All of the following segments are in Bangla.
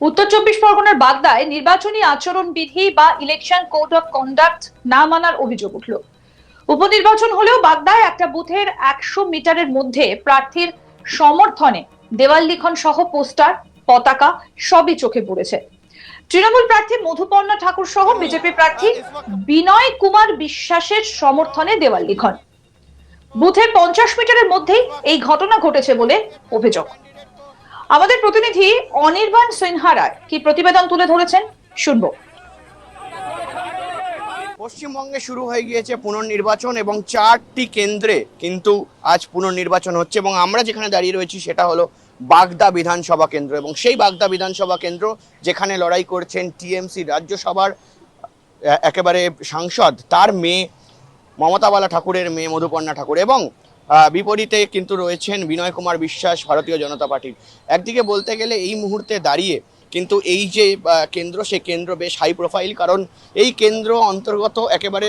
উত্তর চব্বিশ পরগনার বাগদায় নির্বাচনী আচরণ বিধি বা ইলেকশন কোড অফ কন্ডাক্ট না মানার অভিযোগ উঠল। উপনির্বাচন হলেও বাগদায় একটা বুথের একশো মিটারের মধ্যে প্রার্থীর সমর্থনে দেওয়াল লিখন সহ পোস্টার, পতাকা সবই চোখে পড়েছে। তৃণমূল প্রার্থী মধুপর্ণা ঠাকুর সহ বিজেপি প্রার্থী বিনয় কুমার বিশ্বাসের সমর্থনে দেওয়াল লিখন। বুথের পঞ্চাশ মিটারের মধ্যেই এই ঘটনা ঘটেছে বলে অভিযোগ। আমাদের প্রতিনিধি অনির্বাণ সিনহারা কি প্রতিবেদন তুলে ধরেছেন? শুনব। পশ্চিমবঙ্গে শুরু হয়ে গিয়েছে পুনর্নির্বাচন এবং চারটি কেন্দ্রে কিন্তু আজ পুনর্নির্বাচন হচ্ছে এবং আমরা যেখানে দাঁড়িয়ে রয়েছি সেটা হলো বাগদা বিধানসভা কেন্দ্র এবং সেই বাগদা বিধানসভা কেন্দ্র যেখানে লড়াই করছেন টিএমসি রাজ্যসভার একেবারে সাংসদ, তার মেয়ে মমতাবালা ঠাকুরের মেয়ে মধুপর্ণা ঠাকুর এবং বিপরীতে কিন্তু রয়েছেন বিনয় কুমার বিশ্বাস, ভারতীয় জনতা পার্টির। একদিকে বলতে গেলে এই মুহূর্তে দাঁড়িয়ে কিন্তু এই যে কেন্দ্র, সে কেন্দ্র বেশ হাই প্রোফাইল কারণ এই কেন্দ্র অন্তর্গত একেবারে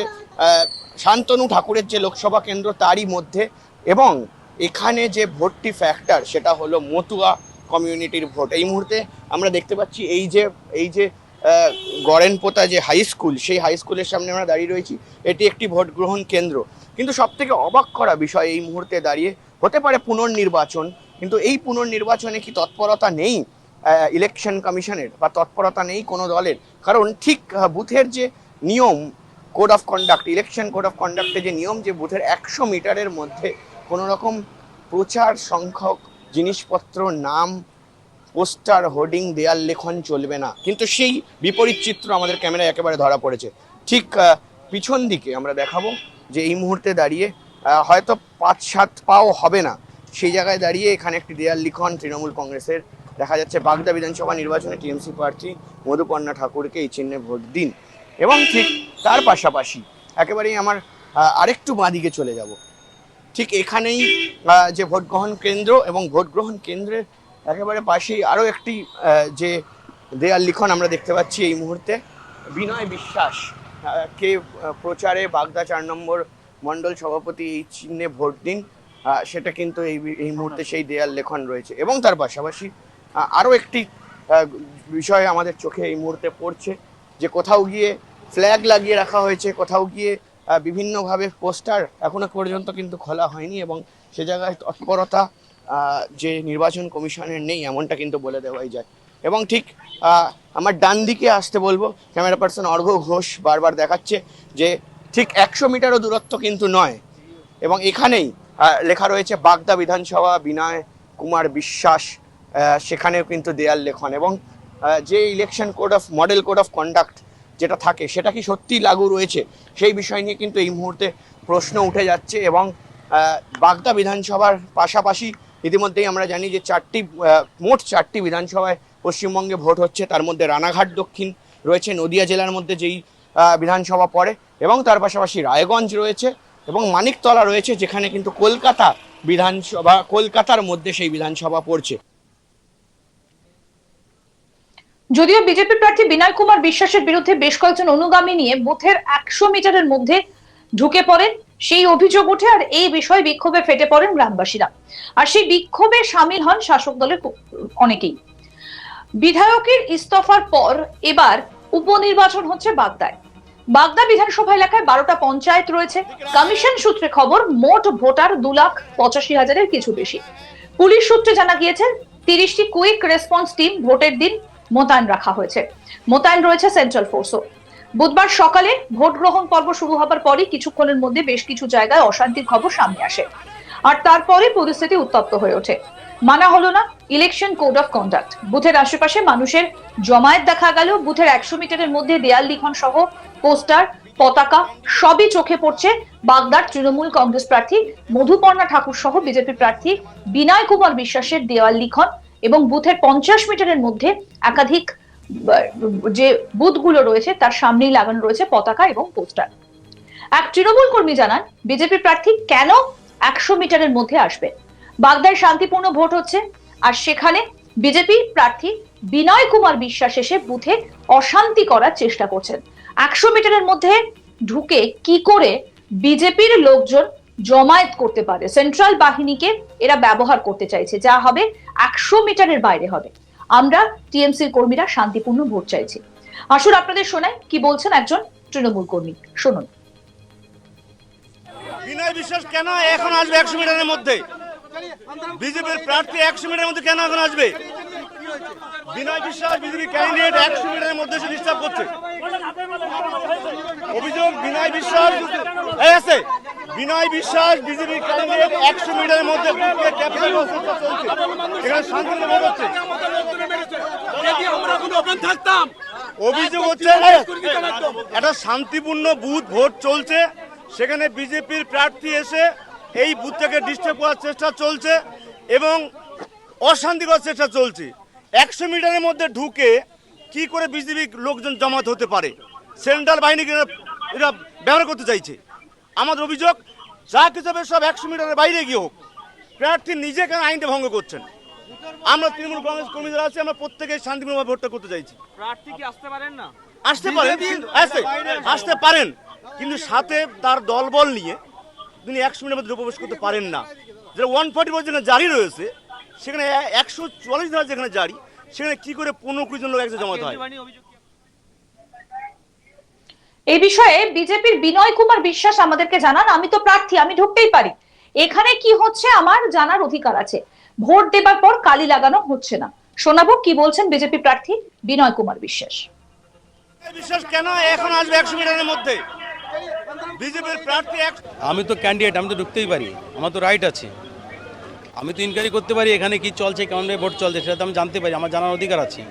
শান্তনু ঠাকুরের যে লোকসভা কেন্দ্র তারই মধ্যে এবং এখানে যে ভোটটি ফ্যাক্টর সেটা হলো মতুয়া কমিউনিটির ভোট। এই মুহূর্তে আমরা দেখতে পাচ্ছি এই যে এই যে গড়েনপোতা যে হাই স্কুল সেই হাই স্কুলের সামনে আমরা দাঁড়িয়ে রয়েছি। এটি একটি ভোট গ্রহণ কেন্দ্র। কিন্তু সব থেকে অবাক করা বিষয় এই মুহূর্তে দাঁড়িয়ে, হতে পারে পুনর্নির্বাচন, কিন্তু এই পুনর্নির্বাচনে কি তৎপরতা নেই ইলেকশন কমিশনের বা তৎপরতা নেই কোনো দলের? কারণ ঠিক বুথের যে নিয়ম code of conduct election code of কন্ডাক্টে যে নিয়ম, যে বুথের একশো মিটারের মধ্যে কোনো রকম প্রচার সংখ্যক জিনিসপত্র, নাম পোস্টার হোর্ডিং দেয়াল লেখন চলবে না। কিন্তু সেই বিপরীত চিত্র আমাদের ক্যামেরায় একেবারে ধরা পড়েছে। ঠিক পিছন দিকে আমরা দেখাবো যে এই মুহূর্তে দাঁড়িয়ে হয়তো পাঁচ সাত পাও হবে না। সেই জায়গায় দাঁড়িয়ে এখানে একটি দেয়াল লিখন তৃণমূল কংগ্রেসের। দেখা যাচ্ছে বাগদা বিধানসভা নির্বাচনে টিএমসি প্রার্থী মধুপর্ণা ঠাকুরকে এই চিহ্নে ভোট দিন। এবং ঠিক তার পাশাপাশি একেবারেই আমার আরেকটু বাঁদিকে চলে যাব। ঠিক এখানেই যে ভোট গ্রহণ কেন্দ্র এবং ভোট গ্রহণ কেন্দ্রের একেবারে পাশেই আরও একটি যে দেয়াল লিখন আমরা দেখতে পাচ্ছি এই মুহূর্তে, বিনয় বিশ্বাস কে প্রচারে বাগদা চার নম্বর মণ্ডল সভাপতি এই চিহ্নে ভোট দিন সেটা কিন্তু এই এই মুহূর্তে সেই দেয়াল লেখন রয়েছে। এবং তার পাশাপাশি আরও একটি বিষয় আমাদের চোখে এই মুহূর্তে পড়ছে, যে কোথাও গিয়ে ফ্ল্যাগ লাগিয়ে রাখা হয়েছে, কোথাও গিয়ে বিভিন্নভাবে পোস্টার এখনও পর্যন্ত কিন্তু খোলা হয়নি এবং সে জায়গায় তৎপরতা যে নির্বাচন কমিশনের নেই, এমনটা কিন্তু বলে দেওয়াই যায়। এবং ঠিক আমার ডান দিকে আসতে বলব, ক্যামেরা পার্সন অর্ঘ্য ঘোষ বারবার দেখাচ্ছে যে ঠিক একশো মিটারও দূরত্ব কিন্তু নয়। এবং এখানেই লেখা রয়েছে বাগদা বিধানসভা, বিনয় কুমার বিশ্বাস সেখানেও কিন্তু দেয়াল লেখন। এবং যে election code of model code of conduct যেটা থাকে, সেটা কি সত্যিই লাগু রয়েছে? সেই বিষয় নিয়ে কিন্তু এই মুহূর্তে প্রশ্ন উঠে যাচ্ছে এবং বাগদা বিধানসভার পাশাপাশি ইতিমধ্যেই আমরা জানি যে চারটি মোট চারটি বিধানসভায় পশ্চিমবঙ্গে ভোট হচ্ছে। তার মধ্যে রানাঘাট দক্ষিণ রয়েছে, নদিয়া জেলার মধ্যে যেই বিধানসভা পড়ে এবং তার পাশাপাশি রায়গঞ্জ রয়েছে এবং মানিকতলা রয়েছে, যেখানে কিন্তু কলকাতা বিধানসভা, কলকাতার মধ্যে সেই বিধানসভা পড়ছে। যদিও বিজেপি প্রার্থী বিনয় কুমার বিশ্বাসের বিরুদ্ধে বেশ কয়েকজন অনুগামী নিয়ে বুথের একশো মিটারের মধ্যে ঢুকে পড়েন। সেই অভিযোগ ওঠে আর এই বিষয়ে বিক্ষোভে ফেটে পড়েন গ্রামবাসীরা। আর সেই বিক্ষোভে সামিল হন শাসক দলের অনেকেই। বিধায়কের ইস্তফার পর এবার উপনির্বাচন হচ্ছে বাগদায়। বাগদা বিধানসভা এলাকায় বারোটা পঞ্চায়েত রয়েছে। কমিশন সূত্রে খবর, মোট ভোটার দু লাখ পঁচাশি হাজারের কিছু বেশি। পুলিশ সূত্রে জানা গিয়েছে, তিরিশটি কুইক রেসপন্স টিম ভোটের দিন মোতায়েন রাখা হয়েছে। মোতায়েন রয়েছে সেন্ট্রাল ফোর্সও। বুধবার সকালে ভোট গ্রহণ পর্ব শুরু হবার পরই কিছুক্ষণের মধ্যে বেশ কিছু জায়গায় অশান্তির খবর সামনে আসে। আর তারপরে পরিস্থিতি উত্তপ্ত হয়ে ওঠে। মানা হলো না ইলেকশন কোড অফ কন্ডাক্ট বুথের আশেপাশে মানুষের জমায়েত দেখা গেল। বুথের একশো মিটারের মধ্যে দেয়াল লিখন সহ পোস্টার, পতাকা সবই চোখে পড়ছে বাগদার তৃণমূল কংগ্রেস প্রার্থী মধুপর্ণা ঠাকুর সহ বিজেপি প্রার্থী বিনয় কুমার বিশ্বাসের দেওয়াল লিখন এবং বুথের পঞ্চাশ মিটারের মধ্যে একাধিক যে বুথগুলো রয়েছে, তার সামনেই লাগানো রয়েছে পতাকা এবং পোস্টার। এক তৃণমূল কর্মী জানান, বিজেপি প্রার্থী কেন একশো মিটারের মধ্যে আসবে? বাগদায় শান্তিপূর্ণ ভোট হচ্ছে, আর সেখানে বিজেপি প্রার্থী বিনয় কুমার বিশ্বাস এসে বুথে অশান্তি করার চেষ্টা করছেন। একশো মিটারের মধ্যে ঢুকে কি করে বিজেপির লোকজন জমায়েত করতে পারে? সেন্ট্রাল বাহিনীকে এরা ব্যবহার করতে চাইছে। যা হবে একশো মিটারের বাইরে হবে। আমরা টিএমসির কর্মীরা শান্তিপূর্ণ ভোট চাইছি। আসুন আপনাদের শোনাই কি বলছেন একজন তৃণমূল কর্মী। শুনুন। বিনয় বিশ্বাস কেন এখন আসবে একশো মিটারের মধ্যে? বিজেপির প্রার্থী একশো মিটারের মধ্যে কেন এখন আসবে? বিনয় বিশ্বাস বিজেপি ক্যান্ডিডেট একশো মিটারের মধ্যে সে ডিস্টার্ব করছে। অভিযোগ, বিনয় বিশ্বাস আছে বিনয় বিশ্বাস, বিজেপি ক্যান্ডিডেট একশো মিটারের মধ্যে এখানে অভিযোগ হচ্ছে একটা শান্তিপূর্ণ বুথ ভোট চলছে। সেখানে বিজেপির প্রার্থী এসে এই বুথটাকে ডিস্টার্ব করার চেষ্টা চলছে এবং অশান্তি করার চেষ্টা চলছে। একশো মিটারের মধ্যে ঢুকে কি করে বিজেপি লোকজন জমাত হতে পারে? সেন্ট্রাল বাহিনীকে এরা ব্যবহার করতে চাইছে। আমাদের অভিযোগ যা কিছু হবে সব একশো মিটারের বাইরে গিয়ে হোক প্রার্থী নিজে কেন আইনটা ভঙ্গ করছেন? আমরা তৃণমূল কংগ্রেস কর্মী যারা আছি আমরা প্রত্যেকে শান্তিপূর্ণভাবে ভোটটা করতে চাইছি। প্রার্থী কি আসতে পারেন না? আসতে পারেন কিন্তু- আসতে আসতে পারেন কিন্তু সাথে তার দলবল নিয়ে তিনি একশো মিনিটের মধ্যে প্রবেশ করতে পারেন না। যেটা ওয়ান ফর্টি ফোর যেখানে জারি রয়েছে সেখানে একশো চুয়াল্লিশ ধারা যেখানে জারি সেখানে কি করে পনেরো কুড়ি জন লোক একসাথে জমাতে হয় কেন্দ্রীয় বাহিনী অভিযোগ কি? এই বিষয়ে বিজেপির বিনয় কুমার বিশ্বাস আমাদেরকে জানান। আমি তো প্রার্থী আমি ঢুকতেই পারি। এখানে কি হচ্ছে আমার জানার অধিকার আছে। ভোট দেবার পর কালি লাগানো হচ্ছে না। শোনাবো কি বলছেন বিজেপি প্রার্থী বিনয় কুমার বিশ্বাস। বিশ্বাস কেন এখন আসবে একশো মিটারের মধ্যে? বিজেপির প্রার্থী আমি তো ক্যান্ডিডেট আমি তো ঢুকতেই পারি। আমার তো রাইট আছে। আমি তো ইনকোয়ারি করতে পারি এখানে কি চলছে কেমনভাবে ভোট চলছে সেটা তো আমি জানতে পারি আমার জানার অধিকার আছে।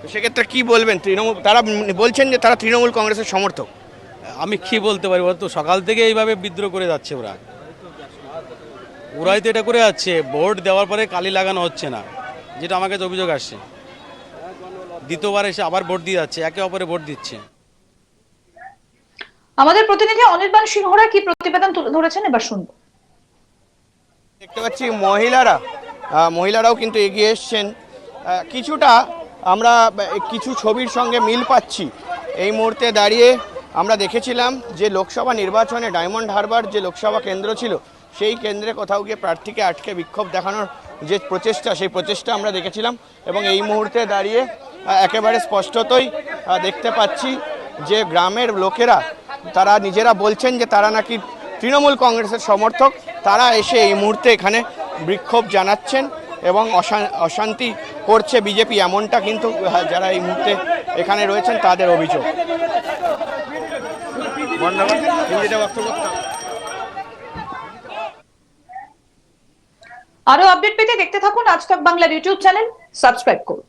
তো সেক্ষেত্রে কি বলবেন? তৃণমূল তারা বলছেন যে তারা তৃণমূল কংগ্রেসের সমর্থক। আমি কি বলতে পারি তো সকাল থেকে এইভাবে বিদ্রোহ করে যাচ্ছে ওরা। ওরাই তো এটা করে যাচ্ছে। ভোট দেওয়ার পরে কালি লাগানো হচ্ছে না যেটা আমার কাছে অভিযোগ আসছে। দ্বিতীয়বার এসে আবার ভোট দিয়ে যাচ্ছে একে অপরে ভোট দিচ্ছে। আমাদের প্রতিনিধি অনির্বাণ সিংহরা কি প্রতিবেদন তুলে ধরেছেন? এবার শুনব। দেখতে পাচ্ছি মহিলারা মহিলারাও কিন্তু এগিয়ে এসছেন। কিছুটা আমরা কিছু ছবির সঙ্গে মিল পাচ্ছি। এই মুহূর্তে দাঁড়িয়ে আমরা দেখেছিলাম যে লোকসভা নির্বাচনে ডায়মন্ড হারবার যে লোকসভা কেন্দ্র ছিল, সেই কেন্দ্রে কোথাও গিয়ে প্রার্থীকে আটকে বিক্ষোভ দেখানোর যে প্রচেষ্টা, সেই প্রচেষ্টা আমরা দেখেছিলাম এবং এই মুহূর্তে দাঁড়িয়ে একেবারে স্পষ্টতই দেখতে পাচ্ছি যে গ্রামের লোকেরা, তারা নিজেরা বলছেন যে তারা নাকি তৃণমূল কংগ্রেসের সমর্থক, তারা এসে এই মুহূর্তে এখানে বিক্ষোভ জানাচ্ছেন। এবং অশা- অশান্তি করছে বিজেপি এমনটা কিন্তু যারা এই মুহূর্তে এখানে রয়েছেন তাদের অভিযোগ। আরও আপডেট পেতে দেখতে থাকুন আজ তক বাংলার ইউটিউব চ্যানেল, সাবস্ক্রাইব করুন